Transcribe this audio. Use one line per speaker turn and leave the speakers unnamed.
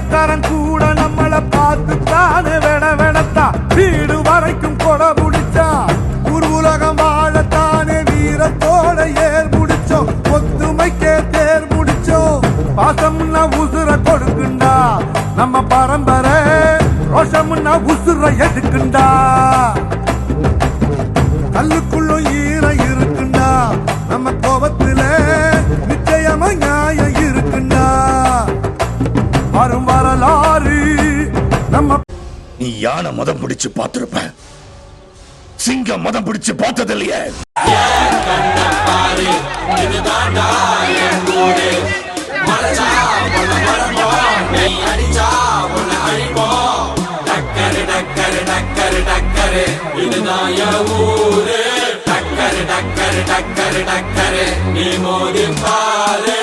வெள்ளக்காரன் கூட நம்மள பார்த்து தானே வெட வெடத்தா வீடு வரைக்கும் கொட முடிச்சா ஒரு உலகம் வாழத்தானே வீரத்தோட ஏர் முடிச்சோம். ஒத்துமைக்கே தேர் முடிச்சோம். பாசம்னா உசுர கொடுக்குண்டா. நம்ம பரம்பரை ரோஷம்னா உசுர எதுக்குண்டா வரும் வரலாறு. நம்ம
நீ யானை மதம் பிடிச்சு பார்த்திருப்ப? சிங்கம் மதம் பிடிச்சு பார்த்தது இல்லையே
டக்கரு டக்கரு டக்கரு டக்கரு நீ மோதி பாரு.